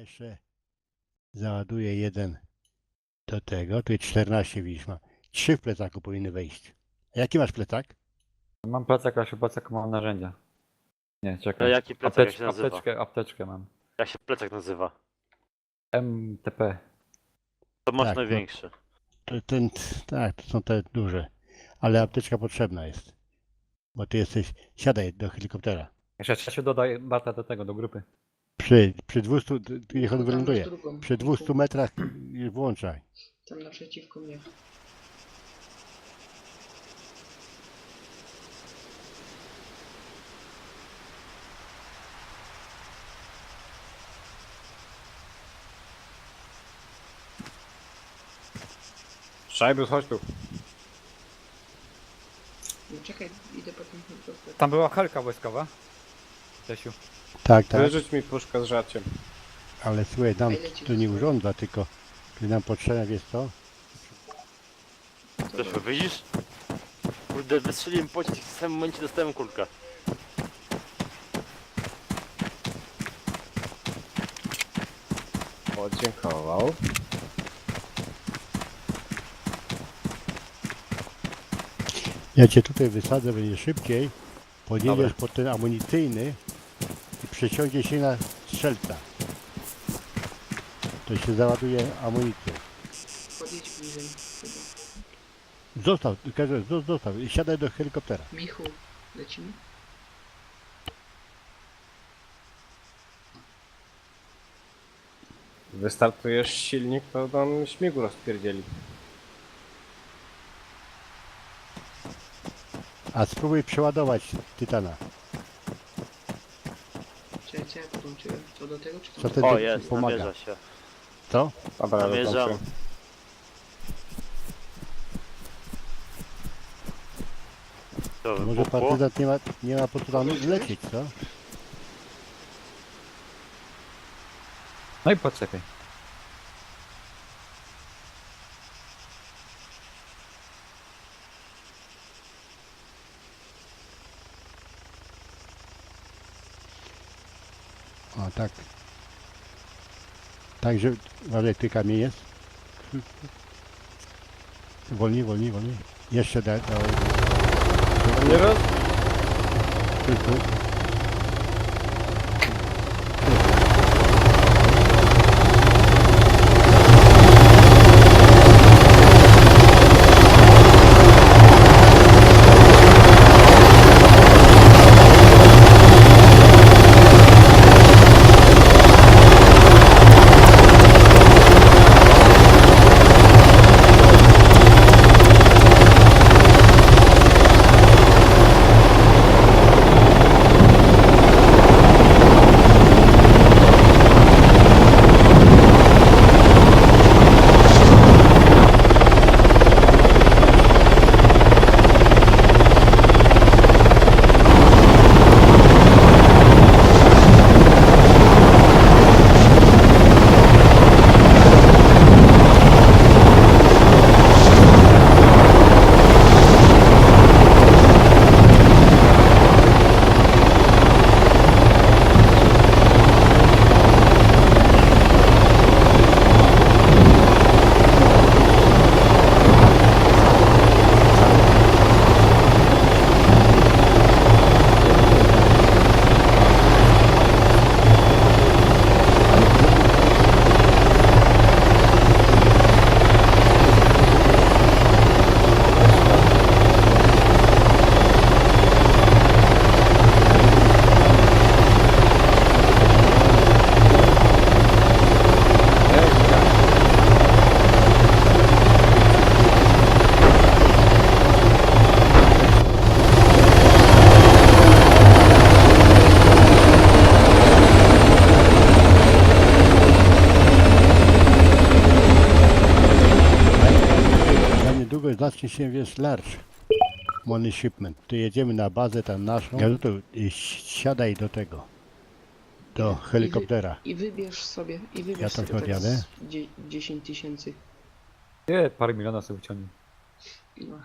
jeszcze załaduję jeden do tego. Tu jest 14 widzisz ma. Trzy w plecaku powinny wejść. A jaki masz plecak? Mam plecak, a się plecak mam narzędzia. Nie, A czekaj. jaki plecak jak się Aptecz- nazywa? apteczkę, apteczkę mam. Jak się plecak nazywa? MTP. To masz Tak, no. największy. To, ten, tak, to są te duże. Ale apteczka potrzebna jest. Bo ty jesteś. Siadaj do helikoptera. Jeszcze trzeciu dodaj Barta do tego, do grupy. Przy, przy 200. d- Niech on wyląduje. Przy 200 metrach włączaj. Tam naprzeciwko mnie. Szajbus, chodź tu. No czekaj, idę po tym. Tam była helka wojskowa. Czesiu. Tak, tak. Wyrzuć mi puszkę z żarciem. Ale słuchaj, nam ile ci to nie urządza, tylko ty nam potrzebna wiesz co? To? widzisz? Kurde, wystrzeliłem pocisk i w samym momencie dostałem kulkę. Podziękował. Ja cię tutaj wysadzę, będzie szybciej. Podjedziesz Dobra. pod ten amunicyjny przeciągnie się na strzelca. To się załaduje amunicją. Podjedź bliżej. chyba. Zostaw, każę, zo- zostaw i siadaj do helikoptera. Michu, lecimy? Wystartujesz silnik, to nam śmigu rozpierdzieli. A spróbuj przeładować Tytana. Co do tego czy Co? O, jest, pomaga. namierza się. Co? Dobra, Namierzam. To Może wybuchło. partyzant nie ma, nie ma po co tam lecieć, co? No i poczekaj. Tak. Także, uważaj, ty kamień jest. Wolniej, wolniej, wolniej. Jeszcze da, dawaj. Nie roz... Tu, tu. Niedługo zacznie się, wiesz, large. Money shipment. Tu jedziemy na bazę tam naszą. Ja tu y, siadaj do tego. Do helikoptera. I wybierz sobie, i wybierz Ja tam sobie tak podjadę. z dzie- 10 tysięcy. Nie, parę miliona sobie wyciągnij. No.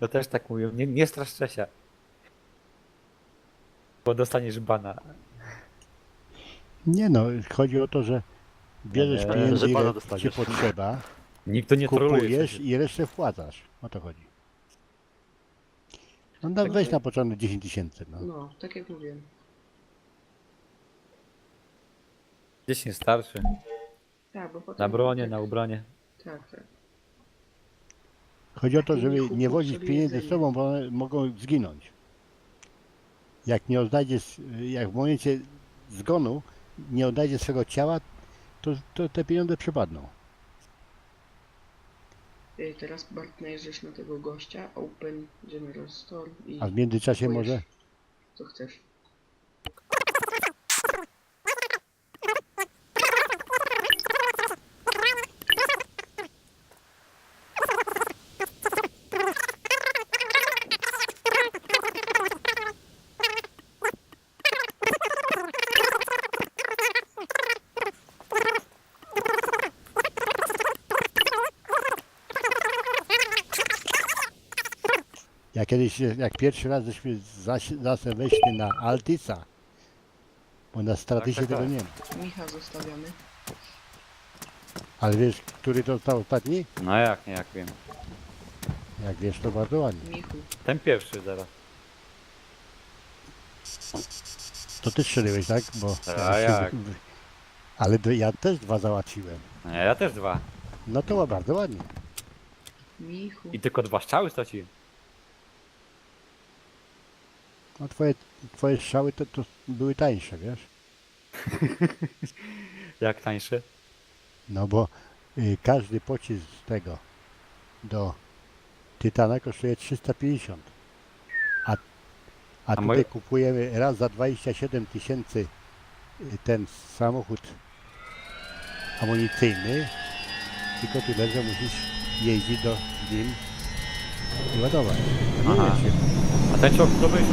To też tak mówią. Nie, nie strasz Czesia. Bo dostaniesz bana. Nie no, chodzi o to, że bierzesz Nie, pieniędzy, że pana ile ci dostaniesz. potrzeba, Nikt tu nie troluje. kupujesz i resztę wpłacasz. O to chodzi. No da, Tak, weź tak. na początek 10 tysięcy, no. No, tak jak mówiłem. 10 starszy. Tak, bo potem... Na bronie, tak, na ubranie. Tak, tak. Chodzi o to, żeby nie wozić sobie pieniędzy z sobą, bo one mogą zginąć. Jak nie odnajdziesz, jak w momencie zgonu nie odnajdziesz swego ciała, to, to te pieniądze przepadną. Y, Teraz Bart najeżdżasz na tego gościa, Open General Store i A w międzyczasie kupujesz, może Co chcesz. Ja kiedyś, jak pierwszy raz żeśmy zaś- zase weszli na Altisa, bo na Stratisie tak, tego tak. nie ma. Micha zostawiamy. Ale wiesz, który to stał ostatni? No jak nie, jak wiem. Jak wiesz, to bardzo ładnie. Michu. Ten pierwszy zaraz. To ty strzeliłeś, tak? Bo A jak? Ale d- ja też dwa załatwiłem. Nie, ja też dwa. No to było bardzo ładnie. Michu. I tylko dwa strzały straciłem. No twoje, twoje strzały to, to były tańsze, wiesz? Jak tańszy? No bo y, każdy pocisk z tego do Tytana kosztuje 350. A, a, A tutaj moje- kupujemy raz za 27 tysięcy y, ten samochód amunicyjny. Tylko tyle, że musisz jeździć do nim i ładować. Aha. A ten czołg to wyjść,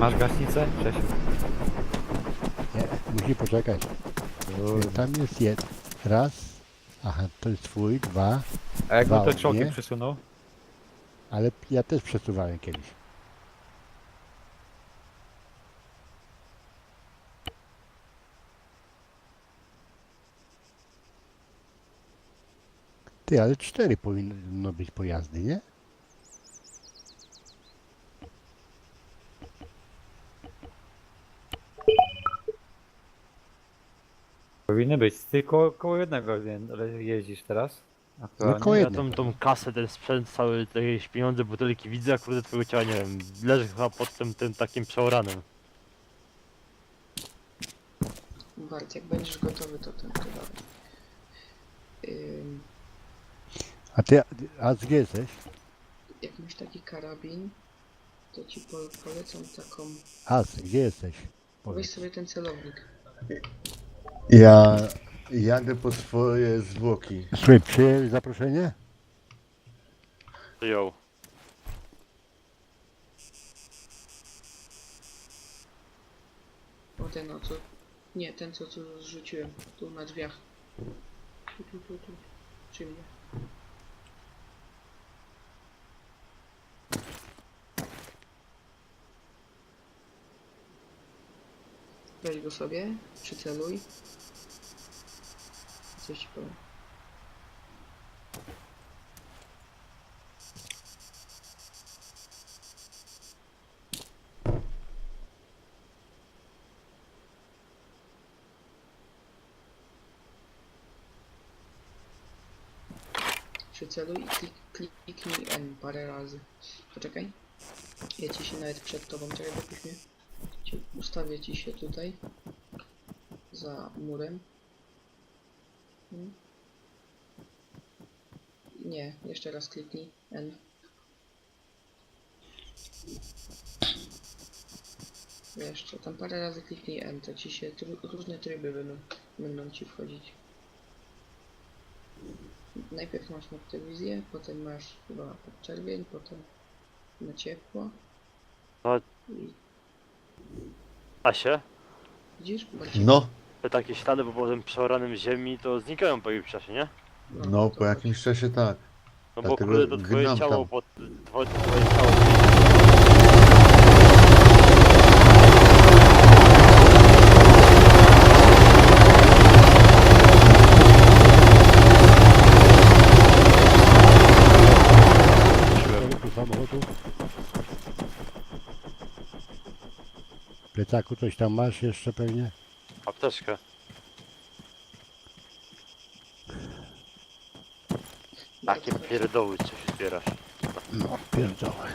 Masz Cześć. Nie, musi poczekać. Tam jest jed. Raz. Aha, to jest twój, dwa. A jakby Wał, to czołgiem nie? przesunął? Ale ja też przesuwałem kiedyś. Ty, ale cztery powinno być pojazdy, nie? Powinny być. Ty koło, koło jednego jeździsz teraz? Aktualnie. koło Ja jedno. tą, tą kasę, ten sprzęt, cały te jakieś pieniądze, butelki widzę, a kurde twojego ciała, nie wiem, leży chyba pod tym, tym takim przeoranem. Bart, jak będziesz gotowy, to ten to dawaj. Ym, A ty, a gdzie jesteś? jak masz taki karabin, to ci po, polecam taką... As, gdzie jesteś? Weź Powiedz. sobie ten celownik. Ja jadę po swoje zwłoki. Słuchaj, przyjąłeś zaproszenie? Przyjął. O ten o co? Nie, ten co tu zrzuciłem. Tu na drzwiach. Tu, tu, tu, tu. Przy mnie. Weź go sobie, przyceluj. Coś ci powiem. Przyceluj i klik, klik, kliknij N parę razy. Poczekaj. Ja ci się nawet przed tobą, czekaj, mnie. Ustawię ci się tutaj. Za murem. Hmm. Nie, jeszcze raz kliknij N. Jeszcze, tam parę razy kliknij N, to ci się różne tryby będą, będą ci wchodzić. Najpierw masz noktowizję, potem masz chyba czerwień, potem na ciepło. No. I A się? widzisz? Bardziej- No, Te takie ślady po potem przeoranym ziemi to znikają po jakimś czasie, nie? no to po jakimś czasie tak. No bo Dlatego kurde to twoje gnam ciało tam. pod... Twoje, twoje ciało... plecaku coś tam masz jeszcze pewnie? Apteczkę. Takie pierdoły coś zbierasz. No, pierdolę.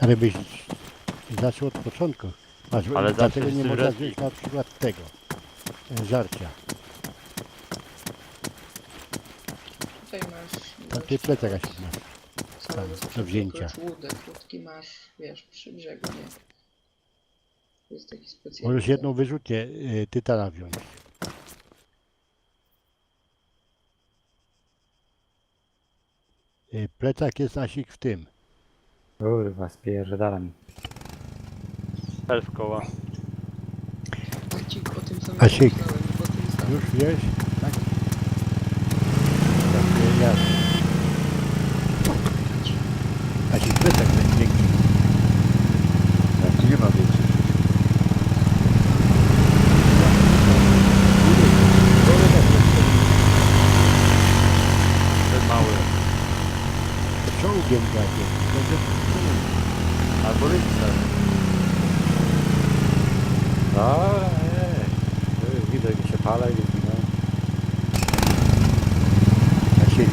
Ale byś zaczął od początku. Masz, Ale dlatego nie można wziąć na przykład tego. e, Żarcia. Tutaj masz... A ty plecak jaki masz. tam, do wzięcia. klucz łódek, krótki masz, wiesz, przy brzegu, nie? To jest taki specjalny... Możesz jedną wyrzutnię y, tytana wziąć. Y, Plecak jest Asik w tym. Kurwa, spierdala mi. Elf koła. Marcik, o tym samym Asik. myślałem, bo tym samym. Już wiesz? Tak? Tak, ja. Asik plecak ten większy. Jak tu nie ma więcej. Ten mały. Czołgiem takim. Albo lipca. Dobra, ej. Ty, Widzę, jak się pala i zginął. Asik,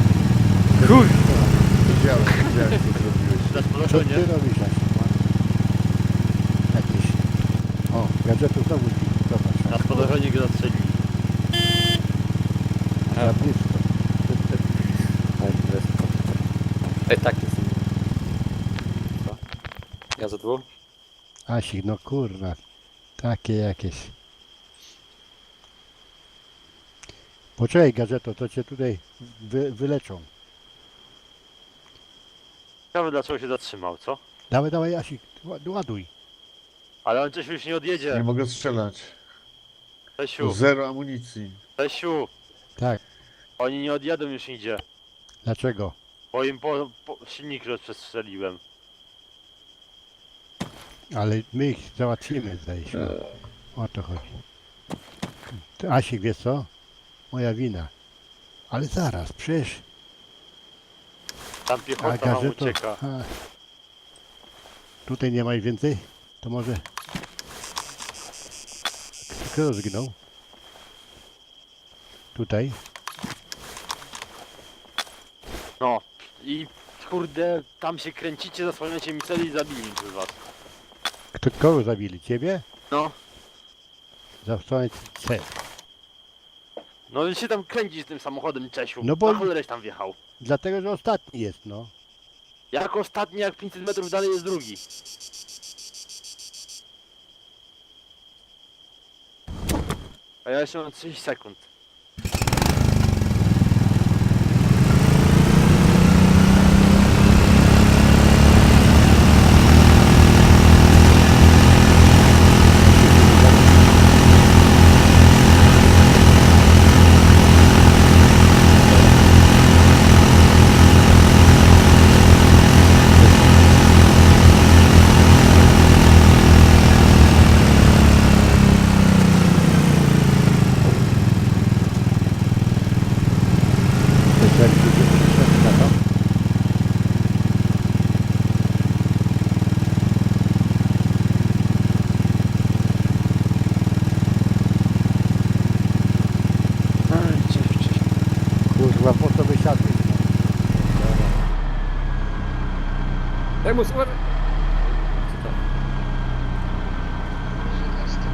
Wiedziałem, wiedziałem co zrobiłeś. Dasz co ty robisz? Jakiś... O, gadżetu znowu ci. Zobacz. Dasz podłożenie go zastrzeli. Za blisko. Ej, tak jest. Co? Ja za dwóch? Asik, no kurwa. Takie jakieś. Poczekaj, gazeto, to cię tutaj wy, wyleczą. Ciekawe dlaczego się zatrzymał, co? Dawaj, dawaj, Asik, ła- ładuj. Ale on coś już nie Nie odjedzie. mogę strzelać. Zero amunicji. Czesiu. Tak, Oni nie odjadą już nigdzie. dlaczego? Bo im po, po silnik rozprzestrzeliłem. Ale my ich załatwimy, zdaje się. O to chodzi. To Asik, wiesz co? Moja wina. Ale zaraz, przecież... Tam A piechota nam ucieka. A, tutaj nie ma ich więcej? To może... Kto zginął? Tutaj? No. I kurde, tam się kręcicie, zasłaniacie mi cel i zabili mi was. Kto, kogo zabili? Ciebie? No. Zawstąć C. No i się tam kręcisz tym samochodem, Czesiu. No bo- Na cholerę tam wjechał. Dlatego, że ostatni jest, no. Jak ostatni, jak 500 metrów dalej jest drugi. A ja jeszcze mam 30 sekund. Remus, uważaj! Że nas to.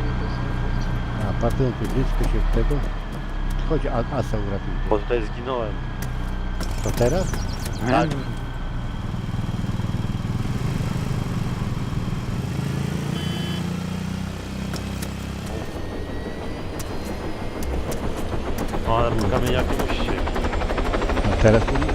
A blisko się tego. Chodź, a, asa uratuje. Bo tutaj zginąłem. To teraz? Tak. No ale po kamieniach musi się... A teraz to nie.